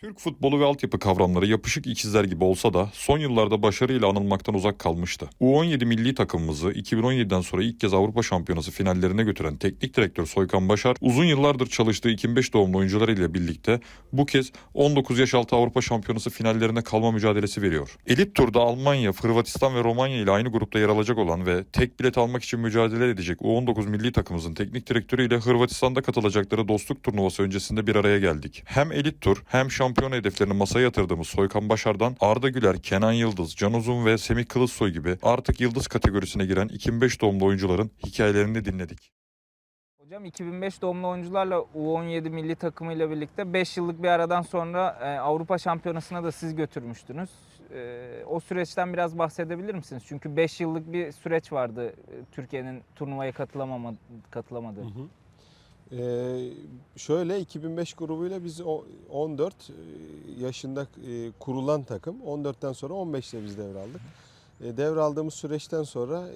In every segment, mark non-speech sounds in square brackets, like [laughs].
Türk futbolu ve altyapı kavramları yapışık ikizler gibi olsa da son yıllarda başarıyla anılmaktan uzak kalmıştı. U17 milli takımımızı 2017'den sonra ilk kez Avrupa Şampiyonası finallerine götüren teknik direktör Soykan Başar, uzun yıllardır çalıştığı 2005 doğumlu oyuncularıyla birlikte bu kez 19 yaş altı Avrupa Şampiyonası finallerine kalma mücadelesi veriyor. Elit turda Almanya, Hırvatistan ve Romanya ile aynı grupta yer alacak olan ve tek bilet almak için mücadele edecek U19 milli takımımızın teknik direktörü ile Hırvatistan'da katılacakları dostluk turnuvası öncesinde bir araya geldik. Hem elit tur hem şampiyon hedeflerini masaya yatırdığımız Soykan Başar'dan Arda Güler, Kenan Yıldız, Can Uzun ve Semih Kılıçsoy gibi artık yıldız kategorisine giren 2005 doğumlu oyuncuların hikayelerini dinledik. Hocam 2005 doğumlu oyuncularla U17 milli takımıyla birlikte 5 yıllık bir aradan sonra e, Avrupa Şampiyonası'na da siz götürmüştünüz. E, o süreçten biraz bahsedebilir misiniz? Çünkü 5 yıllık bir süreç vardı e, Türkiye'nin turnuvaya katılamama, katılamadığı. Hı hı. Ee, şöyle 2005 grubuyla biz o- 14 e, yaşında e, kurulan takım. 14'ten sonra 15'te biz devraldık. E, devraldığımız süreçten sonra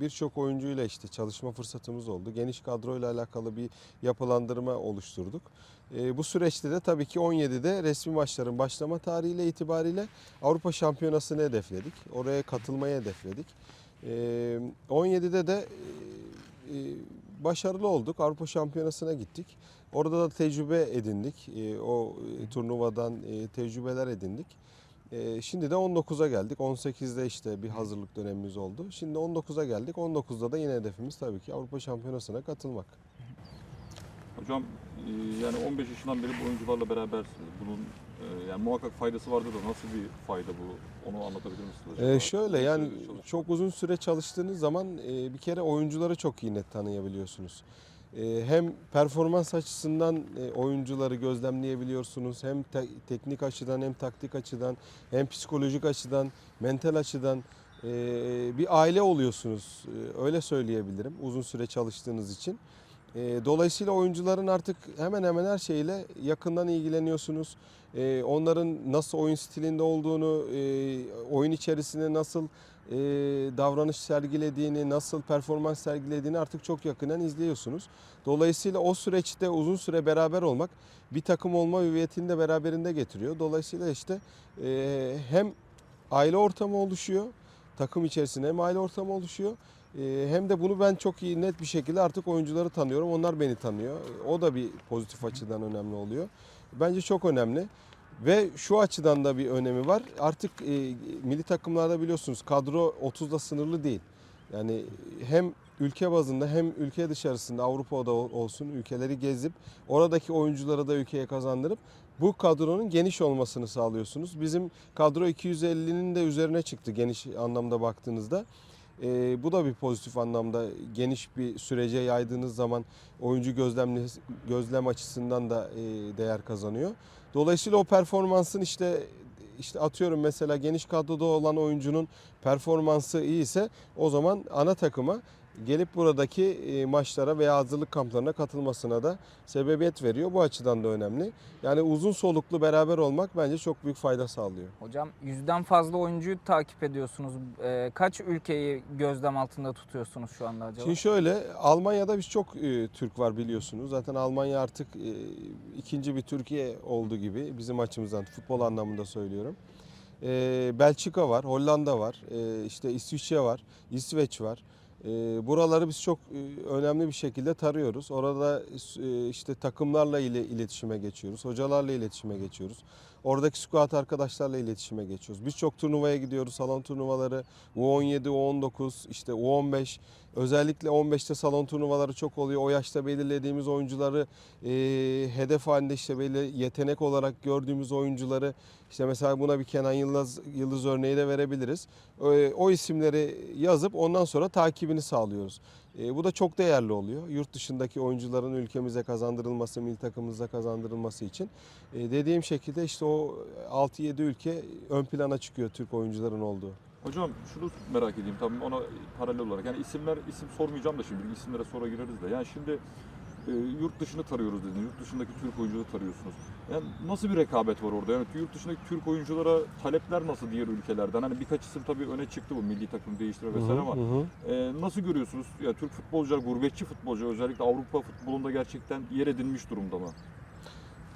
birçok oyuncuyla işte çalışma fırsatımız oldu. Geniş kadroyla alakalı bir yapılandırma oluşturduk. Bu süreçte de tabii ki 17'de resmi maçların başlama tarihiyle itibariyle Avrupa Şampiyonası'nı hedefledik. Oraya katılmayı hedefledik. E, 17'de de başarılı olduk. Avrupa Şampiyonası'na gittik. Orada da tecrübe edindik. E, o turnuvadan e, tecrübeler edindik. E, şimdi de 19'a geldik. 18'de işte bir hazırlık dönemimiz oldu. Şimdi 19'a geldik. 19'da da yine hedefimiz tabii ki Avrupa Şampiyonası'na katılmak. Hocam e, yani 15 yaşından beri bu oyuncularla berabersiniz. Bunun yani muhakkak faydası vardır da nasıl bir fayda bu? Onu anlatabilir misiniz acaba? Ee, şöyle yani Nasıl çalışıyor? çok uzun süre çalıştığınız zaman e, bir kere oyuncuları çok iyi net tanıyabiliyorsunuz. E, hem performans açısından e, oyuncuları gözlemleyebiliyorsunuz. Hem te- teknik açıdan hem taktik açıdan hem psikolojik açıdan, mental açıdan e, bir aile oluyorsunuz. E, öyle söyleyebilirim uzun süre çalıştığınız için. E, dolayısıyla oyuncuların artık hemen hemen her şeyle yakından ilgileniyorsunuz. E, onların nasıl oyun stilinde olduğunu, e, oyun içerisinde nasıl e, davranış sergilediğini, nasıl performans sergilediğini artık çok yakından izliyorsunuz. Dolayısıyla o süreçte uzun süre beraber olmak bir takım olma hüviyetini de beraberinde getiriyor. Dolayısıyla işte e, hem aile ortamı oluşuyor, takım içerisinde hem aile ortamı oluşuyor. E, hem de bunu ben çok iyi net bir şekilde artık oyuncuları tanıyorum. Onlar beni tanıyor. O da bir pozitif açıdan önemli oluyor. Bence çok önemli. Ve şu açıdan da bir önemi var. Artık e, milli takımlarda biliyorsunuz kadro 30'da sınırlı değil. Yani hem ülke bazında hem ülke dışarısında Avrupa'da ol- olsun ülkeleri gezip oradaki oyuncuları da ülkeye kazandırıp bu kadronun geniş olmasını sağlıyorsunuz. Bizim kadro 250'nin de üzerine çıktı geniş anlamda baktığınızda. E, bu da bir pozitif anlamda geniş bir sürece yaydığınız zaman oyuncu gözlemle, gözlem açısından da e, değer kazanıyor. Dolayısıyla o performansın işte işte atıyorum mesela geniş kadroda olan oyuncunun performansı iyi ise o zaman ana takıma gelip buradaki e, maçlara veya hazırlık kamplarına katılmasına da sebebiyet veriyor. Bu açıdan da önemli. Yani uzun soluklu beraber olmak bence çok büyük fayda sağlıyor. Hocam yüzden fazla oyuncuyu takip ediyorsunuz. E, kaç ülkeyi gözlem altında tutuyorsunuz şu anda acaba? Şimdi şöyle Almanya'da biz çok e, Türk var biliyorsunuz. Zaten Almanya artık ikinci bir Türkiye oldu gibi bizim açımızdan futbol anlamında söylüyorum. E, Belçika var, Hollanda var, e, işte İsviçre var, İsveç var. E, buraları biz çok e, önemli bir şekilde tarıyoruz. Orada e, işte takımlarla ile iletişime geçiyoruz, hocalarla iletişime geçiyoruz. Oradaki squad arkadaşlarla iletişime geçiyoruz. Biz çok turnuvaya gidiyoruz, salon turnuvaları, U17, U19, işte U15. Özellikle 15'te salon turnuvaları çok oluyor. O yaşta belirlediğimiz oyuncuları e, hedef halinde işte belli yetenek olarak gördüğümüz oyuncuları işte mesela buna bir Kenan Yıldız, Yıldız örneği de verebiliriz. O, o isimleri yazıp ondan sonra takibini sağlıyoruz. E, bu da çok değerli oluyor. Yurt dışındaki oyuncuların ülkemize kazandırılması, milli takımımıza kazandırılması için. E, dediğim şekilde işte o 6-7 ülke ön plana çıkıyor Türk oyuncuların olduğu. Hocam şunu merak edeyim tabii ona paralel olarak. Yani isimler isim sormayacağım da şimdi isimlere sonra gireriz de. Yani şimdi e, yurt dışını tarıyoruz dedin. Yurt dışındaki Türk oyuncuları tarıyorsunuz. Yani nasıl bir rekabet var orada? Yani yurt dışındaki Türk oyunculara talepler nasıl diğer ülkelerden? Hani birkaç isim tabii öne çıktı bu milli takım değiştire vesaire ama hı hı. e, nasıl görüyorsunuz? Ya Türk futbolcular, gurbetçi futbolcu özellikle Avrupa futbolunda gerçekten yer edinmiş durumda mı?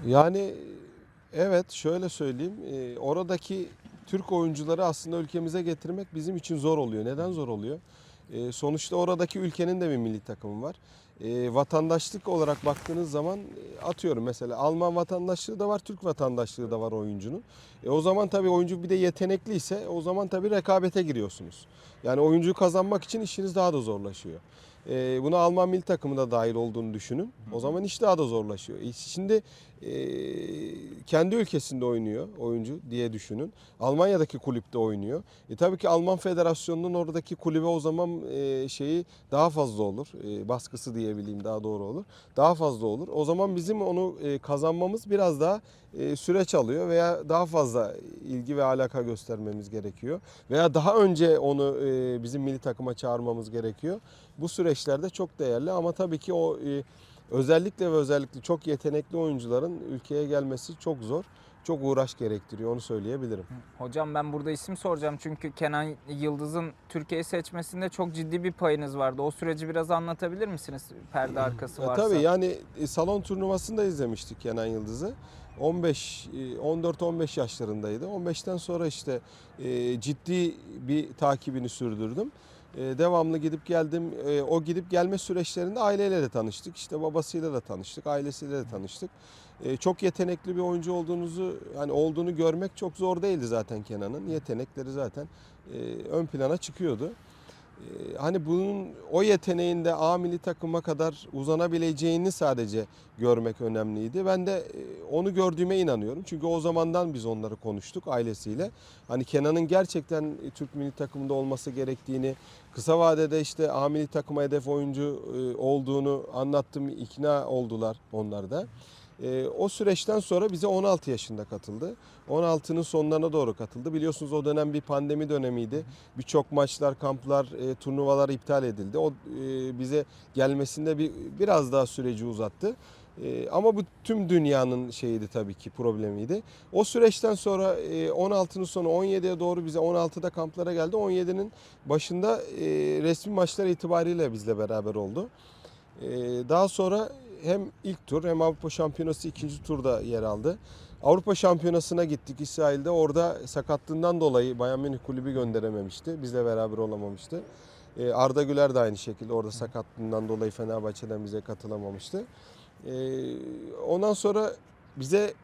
Yani Evet şöyle söyleyeyim. Ee, oradaki Türk oyuncuları aslında ülkemize getirmek bizim için zor oluyor. Neden zor oluyor? Ee, sonuçta oradaki ülkenin de bir milli takımı var. Ee, vatandaşlık olarak baktığınız zaman e, atıyorum mesela Alman vatandaşlığı da var, Türk vatandaşlığı da var oyuncunun. E, o zaman tabii oyuncu bir de yetenekliyse o zaman tabii rekabete giriyorsunuz. Yani oyuncuyu kazanmak için işiniz daha da zorlaşıyor. E, buna Alman milli takımı da dahil olduğunu düşünün. O zaman iş daha da zorlaşıyor. E, şimdi e, kendi ülkesinde oynuyor oyuncu diye düşünün. Almanya'daki kulüpte oynuyor. E, tabii ki Alman Federasyonu'nun oradaki kulübe o zaman e, şeyi daha fazla olur. E, baskısı diyebileyim daha doğru olur. Daha fazla olur. O zaman bizim onu e, kazanmamız biraz daha e, süreç alıyor veya daha fazla ilgi ve alaka göstermemiz gerekiyor. Veya daha önce onu e, bizim milli takıma çağırmamız gerekiyor. Bu süreçlerde çok değerli ama tabii ki o e, özellikle ve özellikle çok yetenekli oyuncuların ülkeye gelmesi çok zor. Çok uğraş gerektiriyor onu söyleyebilirim. Hocam ben burada isim soracağım çünkü Kenan Yıldız'ın Türkiye'yi seçmesinde çok ciddi bir payınız vardı. O süreci biraz anlatabilir misiniz? Perde arkası E, varsa. tabii yani e, salon turnuvasında izlemiştik Kenan Yıldız'ı. 15 e, 14-15 yaşlarındaydı. 15'ten sonra işte e, ciddi bir takibini sürdürdüm. E, devamlı gidip geldim. E, o gidip gelme süreçlerinde aileyle de tanıştık. İşte babasıyla da tanıştık, ailesiyle de tanıştık. E, çok yetenekli bir oyuncu olduğunuzu hani olduğunu görmek çok zor değildi zaten Kenan'ın. Yetenekleri zaten e, ön plana çıkıyordu. Ee, hani bunun o yeteneğinde A milli takıma kadar uzanabileceğini sadece görmek önemliydi. Ben de e, onu gördüğüme inanıyorum. Çünkü o zamandan biz onları konuştuk ailesiyle. Hani Kenan'ın gerçekten e, Türk milli takımında olması gerektiğini, kısa vadede işte A milli takıma hedef oyuncu e, olduğunu anlattım, ikna oldular onlar da. E, o süreçten sonra bize 16 yaşında katıldı. 16'nın sonlarına doğru katıldı. Biliyorsunuz o dönem bir pandemi dönemiydi. Birçok maçlar, kamplar, e, turnuvalar iptal edildi. O e, bize gelmesinde bir biraz daha süreci uzattı. E, ama bu tüm dünyanın şeyiydi tabii ki problemiydi. O süreçten sonra e, 16'nın sonu 17'ye doğru bize 16'da kamplara geldi. 17'nin başında e, resmi maçlar itibariyle bizle beraber oldu. E, daha sonra hem ilk tur hem Avrupa Şampiyonası ikinci turda yer aldı. Avrupa Şampiyonası'na gittik İsrail'de. Orada sakatlığından dolayı Bayern Münih kulübü gönderememişti. Bizle beraber olamamıştı. Ee, Arda Güler de aynı şekilde orada sakatlığından dolayı Fenerbahçe'den bize katılamamıştı. Ee, ondan sonra bize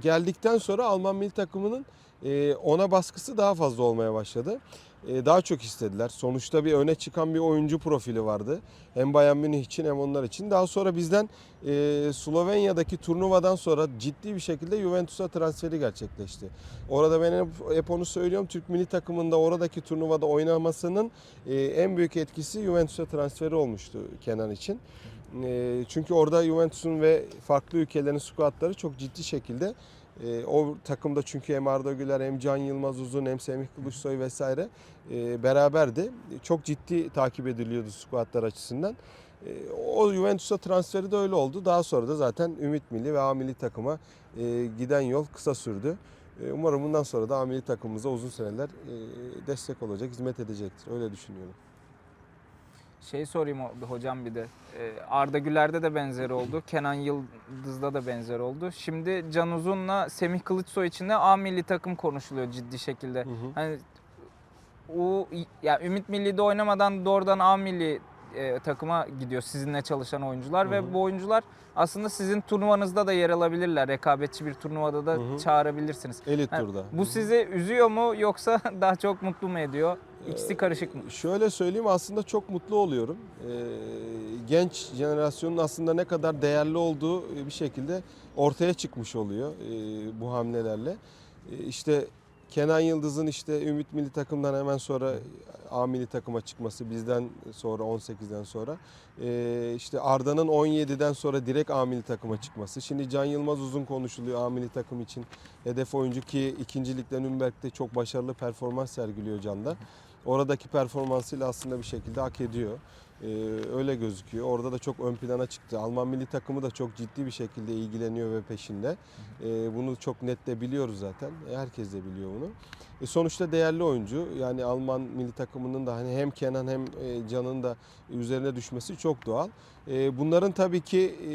geldikten sonra Alman milli takımının e, ona baskısı daha fazla olmaya başladı. E, daha çok istediler. Sonuçta bir öne çıkan bir oyuncu profili vardı. Hem Bayern Münih için hem onlar için. Daha sonra bizden e, Slovenya'daki turnuvadan sonra ciddi bir şekilde Juventus'a transferi gerçekleşti. Orada ben hep, onu söylüyorum. Türk milli takımında oradaki turnuvada oynamasının e, en büyük etkisi Juventus'a transferi olmuştu Kenan için. Çünkü orada Juventus'un ve farklı ülkelerin squadları çok ciddi şekilde e, o takımda çünkü hem Arda Güler hem Can Yılmaz Uzun hem Semih Kılıçsoy vesaire e, beraberdi. Çok ciddi takip ediliyordu squadlar açısından. E, o Juventus'a transferi de öyle oldu. Daha sonra da zaten Ümit Milli ve A Milli takıma e, giden yol kısa sürdü. E, umarım bundan sonra da A Milli takımımıza uzun seneler e, destek olacak, hizmet edecektir. Öyle düşünüyorum. Şey sorayım hocam bir de. Ee, Arda Güler'de de benzer oldu. Kenan Yıldız'da da benzer oldu. Şimdi Can Uzun'la Semih Kılıçsoy için de A milli takım konuşuluyor ciddi şekilde. Hı hı. Hani o ya Ümit Milli'de oynamadan doğrudan A milli e, takıma gidiyor sizinle çalışan oyuncular Hı ve bu oyuncular aslında sizin turnuvanızda da yer alabilirler. Rekabetçi bir turnuvada da Hı hı. çağırabilirsiniz. Elit Ha, turda. Bu sizi üzüyor mu yoksa [laughs] daha çok mutlu mu ediyor? İkisi karışık mı? Şöyle söyleyeyim aslında çok mutlu oluyorum. Ee, genç jenerasyonun aslında ne kadar değerli olduğu e, bir şekilde ortaya çıkmış oluyor e, bu hamlelerle. E, işte Kenan Yıldız'ın işte Ümit Milli Takım'dan hemen sonra A Milli Takım'a çıkması bizden sonra 18'den sonra. İşte Arda'nın 17'den sonra direkt A Milli Takım'a çıkması. Şimdi Can Yılmaz uzun konuşuluyor A Milli Takım için. Hedef oyuncu ki ikincilikte Nürnberg'de çok başarılı performans sergiliyor Can'da oradaki performansıyla aslında bir şekilde hak ediyor. Ee, öyle gözüküyor. Orada da çok ön plana çıktı. Alman milli takımı da çok ciddi bir şekilde ilgileniyor ve peşinde. Ee, bunu çok net de biliyoruz zaten. Herkes de biliyor bunu. E, sonuçta değerli oyuncu. Yani Alman milli takımının da hani hem Kenan hem e, Can'ın da üzerine düşmesi çok doğal. E, bunların tabii ki e,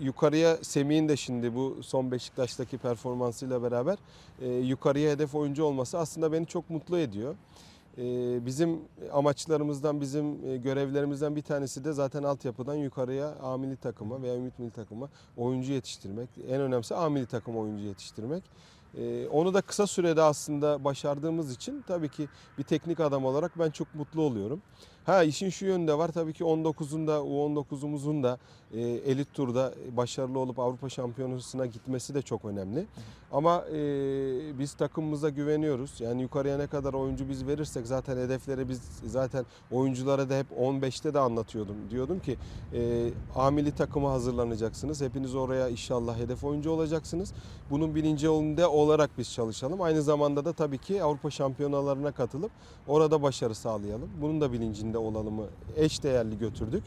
yukarıya Semih'in de şimdi bu son Beşiktaş'taki performansıyla beraber e, yukarıya hedef oyuncu olması aslında beni çok mutlu ediyor. E, bizim amaçlarımızdan, bizim e, görevlerimizden bir tanesi de zaten altyapıdan yukarıya A milli takıma veya Ümit milli takıma oyuncu yetiştirmek. En önemlisi A milli takıma oyuncu yetiştirmek. E, onu da kısa sürede aslında başardığımız için tabii ki bir teknik adam olarak ben çok mutlu oluyorum. Ha işin şu yönde var tabii ki 19'un da U19'umuzun da e, elit turda başarılı olup Avrupa Şampiyonası'na gitmesi de çok önemli. Ama e, biz takımımıza güveniyoruz. Yani yukarıya ne kadar oyuncu biz verirsek zaten hedefleri biz zaten oyunculara da hep 15'te de anlatıyordum. Diyordum ki e, A milli takıma hazırlanacaksınız. Hepiniz oraya inşallah hedef oyuncu olacaksınız. Bunun birinci yolunda olarak biz çalışalım. Aynı zamanda da tabii ki Avrupa şampiyonalarına katılıp orada başarı sağlayalım. Bunun da bilincinde olalımı eş değerli götürdük.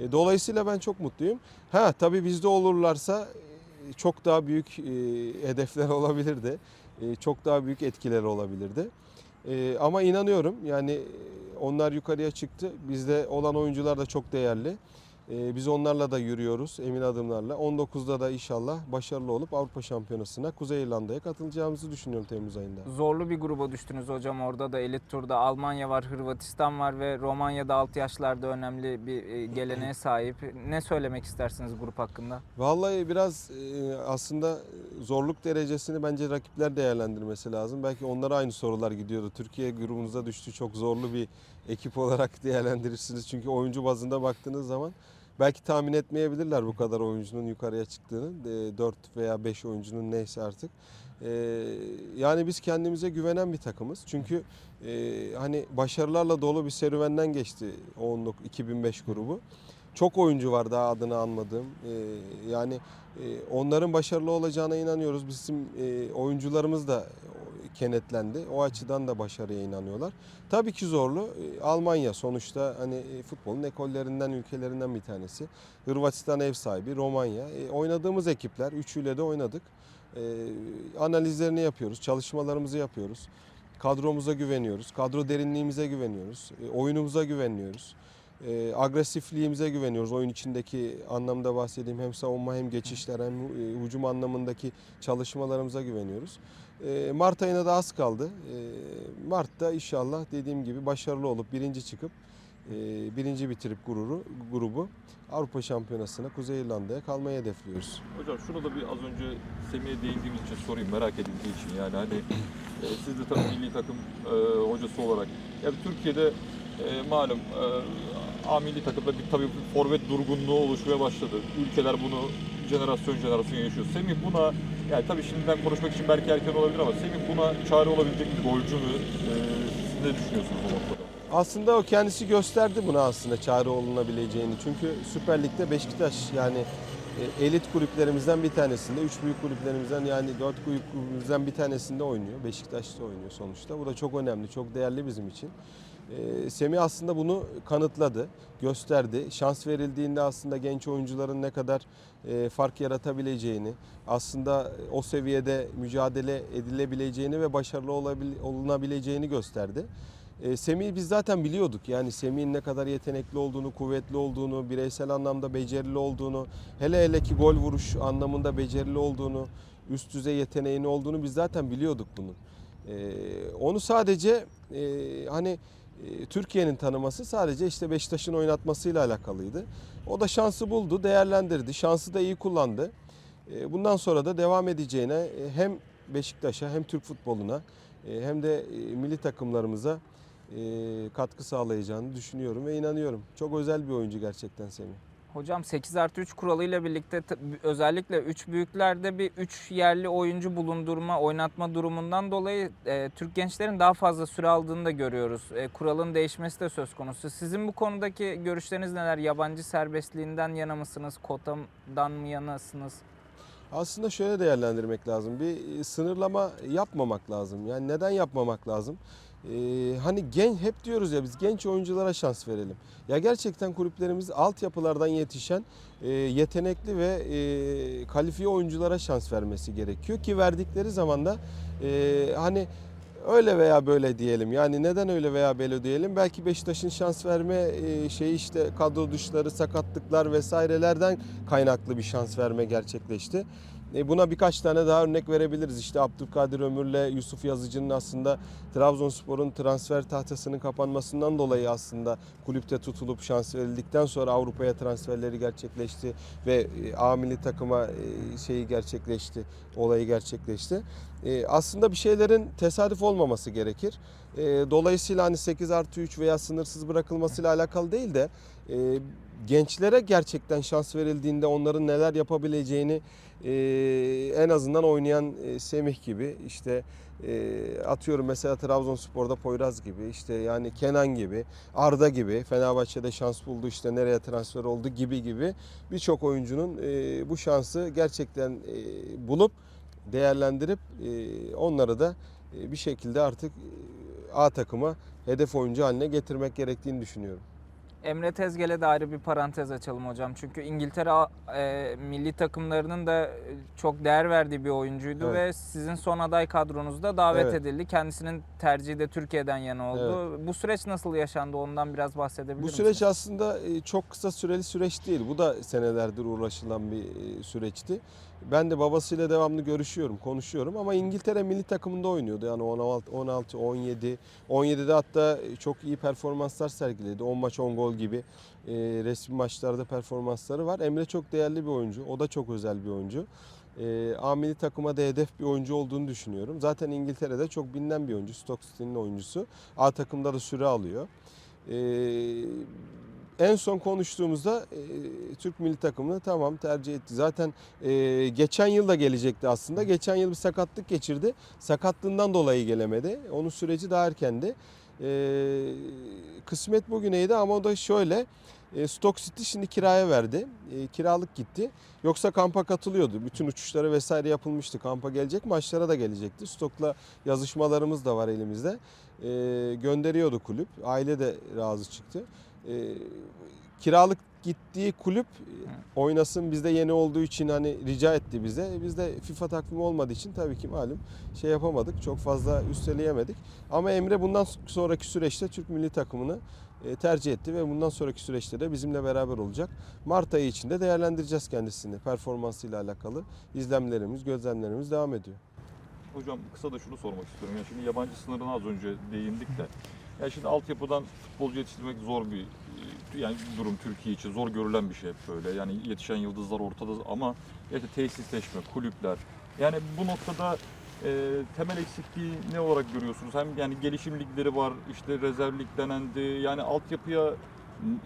E, Dolayısıyla ben çok mutluyum. Ha tabii bizde olurlarsa e, çok daha büyük e, hedefler [laughs] olabilirdi. Çok daha büyük etkileri olabilirdi. Ama inanıyorum yani onlar yukarıya çıktı. Bizde olan oyuncular da çok değerli. E, biz onlarla da yürüyoruz emin adımlarla. 19'da da inşallah başarılı olup Avrupa Şampiyonası'na Kuzey İrlanda'ya katılacağımızı düşünüyorum Temmuz ayında. Zorlu bir gruba düştünüz hocam. Orada da elit turda Almanya var, Hırvatistan var ve Romanya'da alt yaşlarda önemli bir e, geleneğe [clears throat] sahip. Ne söylemek istersiniz grup hakkında? Vallahi biraz e, aslında zorluk derecesini bence rakipler değerlendirmesi lazım. Belki onlara aynı sorular gidiyordu. Türkiye grubunuza düştü çok zorlu bir ekip olarak [laughs] değerlendirirsiniz. Çünkü oyuncu bazında baktığınız zaman belki tahmin etmeyebilirler bu kadar oyuncunun yukarıya çıktığını. 4 veya 5 oyuncunun neyse artık. E, Yani biz kendimize güvenen bir takımız. Çünkü e, hani başarılarla dolu bir serüvenden geçti o 19 2005 grubu. Çok oyuncu var daha adını anmadığım. E, Yani e, onların başarılı olacağına inanıyoruz. Bizim e, oyuncularımız da kenetlendi. O açıdan da başarıya inanıyorlar. Tabii ki zorlu. E, Almanya sonuçta hani e, futbolun ekollerinden, ülkelerinden bir tanesi. Hırvatistan ev sahibi, Romanya. E, Oynadığımız ekipler, üçüyle de oynadık. E, Analizlerini yapıyoruz, çalışmalarımızı yapıyoruz. Kadromuza güveniyoruz, kadro derinliğimize güveniyoruz, e, oyunumuza güveniyoruz. E, agresifliğimize güveniyoruz. Oyun içindeki anlamda bahsedeyim hem savunma hem geçişler hem e, hücum anlamındaki çalışmalarımıza güveniyoruz. E, Mart ayına da az kaldı. E, Mart'ta inşallah dediğim gibi başarılı olup birinci çıkıp e, birinci bitirip gururu grubu Avrupa Şampiyonası'na Kuzey İrlanda'ya kalmayı hedefliyoruz. Hocam şunu da bir az önce Semih'e değindiğimiz için sorayım merak edildiği için yani hani e, siz de tabii milli takım e, hocası olarak yani Türkiye'de e, malum e, A milli takımda bir tabii forvet durgunluğu oluşmaya başladı. Ülkeler bunu jenerasyon jenerasyon yaşıyor. Semih buna yani tabii şimdiden konuşmak için belki erken olabilir ama Semih buna çare olabilecek bir golcü mü? E, siz ne düşünüyorsunuz o noktada? Aslında o kendisi gösterdi buna aslında çare olunabileceğini. Çünkü Süper Lig'de Beşiktaş yani e, elit kulüplerimizden bir tanesinde, üç büyük kulüplerimizden yani dört büyük kulübümüzden bir tanesinde oynuyor. Beşiktaş'ta oynuyor sonuçta. Bu da çok önemli, çok değerli bizim için. E, Semih aslında bunu kanıtladı, gösterdi. Şans verildiğinde aslında genç oyuncuların ne kadar e, fark yaratabileceğini, aslında o seviyede mücadele edilebileceğini ve başarılı olunabileceğini gösterdi. E, Semih'i biz zaten biliyorduk. Yani Semih'in ne kadar yetenekli olduğunu, kuvvetli olduğunu, bireysel anlamda becerili olduğunu, hele hele ki gol vuruş anlamında becerili olduğunu, üst düzey yeteneğini olduğunu biz zaten biliyorduk bunun. E, onu sadece e, hani Türkiye'nin tanıması sadece işte Beşiktaş'ın oynatmasıyla alakalıydı. O da şansı buldu, değerlendirdi. Şansı da iyi kullandı. E, bundan sonra da devam edeceğine e, hem Beşiktaş'a hem Türk futboluna e, hem de e, milli takımlarımıza katkı sağlayacağını düşünüyorum ve inanıyorum. Çok özel bir oyuncu gerçekten Semih. Hocam 8 artı 3 kuralıyla birlikte özellikle 3 büyüklerde bir 3 yerli oyuncu bulundurma, oynatma durumundan dolayı e, Türk gençlerin daha fazla süre aldığını da görüyoruz. E, kuralın değişmesi de söz konusu. Sizin bu konudaki görüşleriniz neler? Yabancı serbestliğinden yana mısınız? Kotadan mı yanasınız? Aslında şöyle değerlendirmek lazım. Bir e, sınırlama yapmamak lazım. Yani neden yapmamak lazım? Ee, hani gen hep diyoruz ya biz genç oyunculara şans verelim. Ya gerçekten kulüplerimiz altyapılardan yetişen e, yetenekli ve e, kalifiye oyunculara şans vermesi gerekiyor ki verdikleri zaman da e, hani öyle veya böyle diyelim. Yani neden öyle veya böyle diyelim? Belki Beşiktaş'ın şans verme e, şeyi işte kadro dışları, sakatlıklar vesairelerden kaynaklı bir şans verme gerçekleşti. E, Buna birkaç tane daha örnek verebiliriz. İşte Abdülkadir Ömür'le Yusuf Yazıcı'nın aslında Trabzonspor'un transfer tahtasının kapanmasından dolayı aslında kulüpte tutulup şans verildikten sonra Avrupa'ya transferleri gerçekleşti ve e, A milli takıma e, şeyi gerçekleşti, olayı gerçekleşti. Aslında bir şeylerin tesadüf olmaması gerekir. Dolayısıyla hani 8 artı 3 veya sınırsız bırakılmasıyla alakalı değil de gençlere gerçekten şans verildiğinde onların neler yapabileceğini e, en azından oynayan e, Semih gibi işte e, atıyorum mesela Trabzonspor'da Poyraz gibi işte yani Kenan gibi Arda gibi Fenerbahçe'de şans buldu işte nereye transfer oldu gibi gibi birçok oyuncunun e, bu şansı gerçekten e, bulup değerlendirip e, onları da e, bir şekilde artık e, A takıma hedef oyuncu haline getirmek gerektiğini düşünüyorum. Emre Tezgel'e de ayrı bir parantez açalım hocam. Çünkü İngiltere e, milli takımlarının da e, çok değer verdiği bir oyuncuydu Evet. ve sizin son aday kadronuzda davet Evet. edildi. Kendisinin tercihi de Türkiye'den yana oldu. Bu süreç nasıl yaşandı? Ondan biraz bahsedebilir Bu misiniz? süreç aslında e, çok kısa süreli süreç değil. Bu da senelerdir uğraşılan bir e, süreçti. Ben de babasıyla devamlı görüşüyorum, konuşuyorum ama İngiltere milli takımında oynuyordu. Yani 16, 16 17, 17'de hatta çok iyi performanslar sergiledi. 10 maç 10 gol gibi e, resmi maçlarda performansları var. Emre çok değerli bir oyuncu. O da çok özel bir oyuncu. E, A milli takıma da hedef bir oyuncu olduğunu düşünüyorum. Zaten İngiltere'de çok bilinen bir oyuncu. Stoke City'nin oyuncusu. A takımda da süre alıyor. Ee, en son konuştuğumuzda e, Türk milli takımını tamam tercih etti. Zaten e, geçen yıl da gelecekti aslında. Geçen yıl bir sakatlık geçirdi. Sakatlığından dolayı gelemedi. Onun süreci daha erkendi. E, kısmet bugüneydi ama o da şöyle. E, Stock City şimdi kiraya verdi. E, kiralık gitti. Yoksa kampa katılıyordu. Bütün uçuşları vesaire yapılmıştı. Kampa gelecek maçlara da gelecekti. Stock'la yazışmalarımız da var elimizde. E, gönderiyordu kulüp. Aile de razı çıktı. E, kiralık gittiği kulüp oynasın bizde yeni olduğu için hani rica etti bize. E, Bizde FIFA takvimi olmadığı için tabii ki malum şey yapamadık. Çok fazla üsteleyemedik. Ama Emre bundan sonraki süreçte Türk milli takımını e, tercih etti ve bundan sonraki süreçte de bizimle beraber olacak. Mart ayı içinde değerlendireceğiz kendisini. Performansıyla alakalı izlemlerimiz, gözlemlerimiz devam ediyor. Hocam kısa da şunu sormak istiyorum. Ya şimdi yabancı sınırına az önce değindik de. Ya şimdi altyapıdan futbolcu yetiştirmek zor bir e, yani durum Türkiye için zor görülen bir şey hep böyle. Yani yetişen yıldızlar ortada ama işte tesisleşme, kulüpler. Yani bu noktada e, temel eksikliği ne olarak görüyorsunuz? Hem yani gelişim ligleri var, işte rezerv lig denendi. Yani altyapıya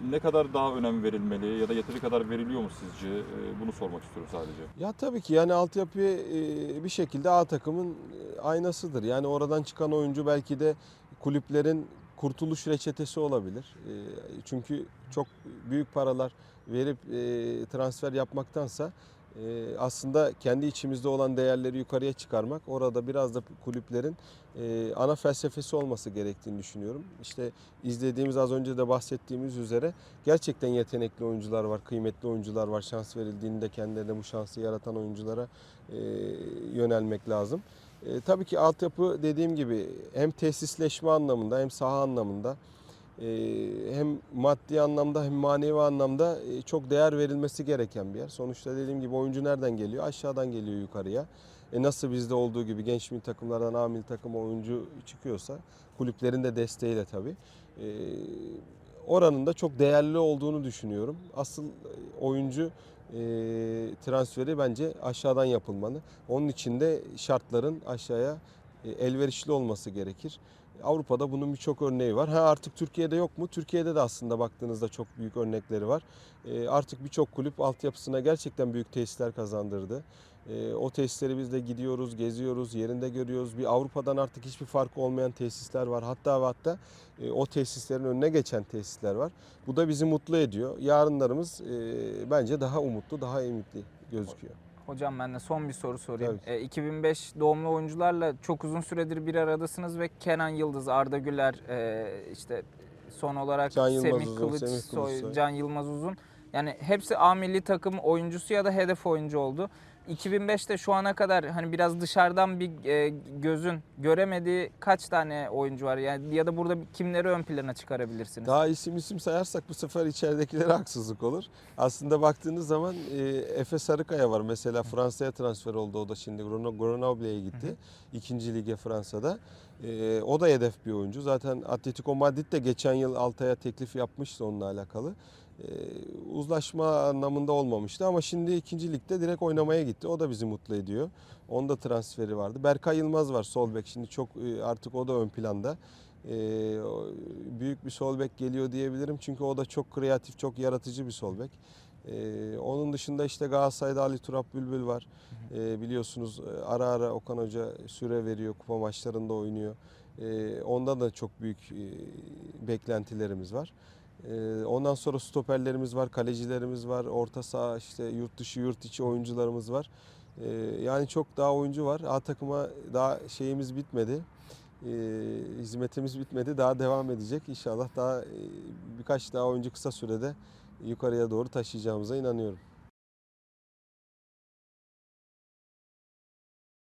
ne kadar daha önem verilmeli ya da yeteri kadar veriliyor mu sizce? E, bunu sormak istiyorum sadece. Ya tabii ki yani altyapı e, bir şekilde A takımın aynasıdır. Yani oradan çıkan oyuncu belki de kulüplerin kurtuluş reçetesi olabilir. E, Çünkü çok büyük paralar verip e, transfer yapmaktansa e, aslında kendi içimizde olan değerleri yukarıya çıkarmak orada biraz da kulüplerin e, ana felsefesi olması gerektiğini düşünüyorum. İşte izlediğimiz az önce de bahsettiğimiz üzere gerçekten yetenekli oyuncular var, kıymetli oyuncular var. Şans verildiğinde kendilerine bu şansı yaratan oyunculara yönelmek lazım. E, tabii ki altyapı dediğim gibi hem tesisleşme anlamında hem saha anlamında e, hem maddi anlamda hem manevi anlamda e, çok değer verilmesi gereken bir yer. Sonuçta dediğim gibi oyuncu nereden geliyor? Aşağıdan geliyor yukarıya. E nasıl bizde olduğu gibi genç milli takımlardan A milli takıma oyuncu çıkıyorsa kulüplerin de desteğiyle tabii. E, oranın da çok değerli olduğunu düşünüyorum. Asıl oyuncu e, transferi bence aşağıdan yapılmalı. Onun için de şartların aşağıya e, elverişli olması gerekir. Avrupa'da bunun birçok örneği var. Ha artık Türkiye'de yok mu? Türkiye'de de aslında baktığınızda çok büyük örnekleri var. E, artık birçok kulüp altyapısına gerçekten büyük tesisler kazandırdı. E, o tesisleri biz de gidiyoruz, geziyoruz, yerinde görüyoruz. Bir Avrupa'dan artık hiçbir farkı olmayan tesisler var. Hatta ve hatta e, o tesislerin önüne geçen tesisler var. Bu da bizi mutlu ediyor. Yarınlarımız e, bence daha umutlu, daha ümitli gözüküyor. Hocam ben de son bir soru sorayım. E, 2005 doğumlu oyuncularla çok uzun süredir bir aradasınız ve Kenan Yıldız, Arda Güler, e, işte son olarak Can Yılmaz Semih Uzun, Kılıç, Semih Kılıçsoy. Can Yılmaz Uzun. Yani hepsi A milli takım oyuncusu ya da hedef oyuncu oldu. 2005'te şu ana kadar hani biraz dışarıdan bir e, gözün göremediği kaç tane oyuncu var? Yani ya da burada kimleri ön plana çıkarabilirsiniz? Daha isim isim sayarsak bu sefer içeridekilere haksızlık olur. Aslında baktığınız zaman e, Efe Sarıkaya var. Mesela Fransa'ya transfer oldu o da şimdi. Greno- Grenoble'ye gitti. İkinci lige Fransa'da. E, o da hedef bir oyuncu. Zaten Atletico Madrid de geçen yıl Altay'a teklif yapmıştı onunla alakalı. E, uzlaşma anlamında olmamıştı ama şimdi ikinci ligde direkt oynamaya gitti. O da bizi mutlu ediyor. Onda transferi vardı. Berkay Yılmaz var sol bek. Şimdi çok e, artık o da ön planda. E, büyük bir sol bek geliyor diyebilirim. Çünkü o da çok kreatif, çok yaratıcı bir sol bek. E, onun dışında işte Galatasaray'da Ali Turap Bülbül var. E, biliyorsunuz ara ara Okan Hoca süre veriyor. Kupa maçlarında oynuyor. E, onda da çok büyük e, beklentilerimiz var. E, ondan sonra stoperlerimiz var, kalecilerimiz var, orta saha işte yurt dışı yurt içi oyuncularımız var. E, yani çok daha oyuncu var. A takıma daha şeyimiz bitmedi. E, hizmetimiz bitmedi. Daha devam edecek. İnşallah daha e, birkaç daha oyuncu kısa sürede yukarıya doğru taşıyacağımıza inanıyorum.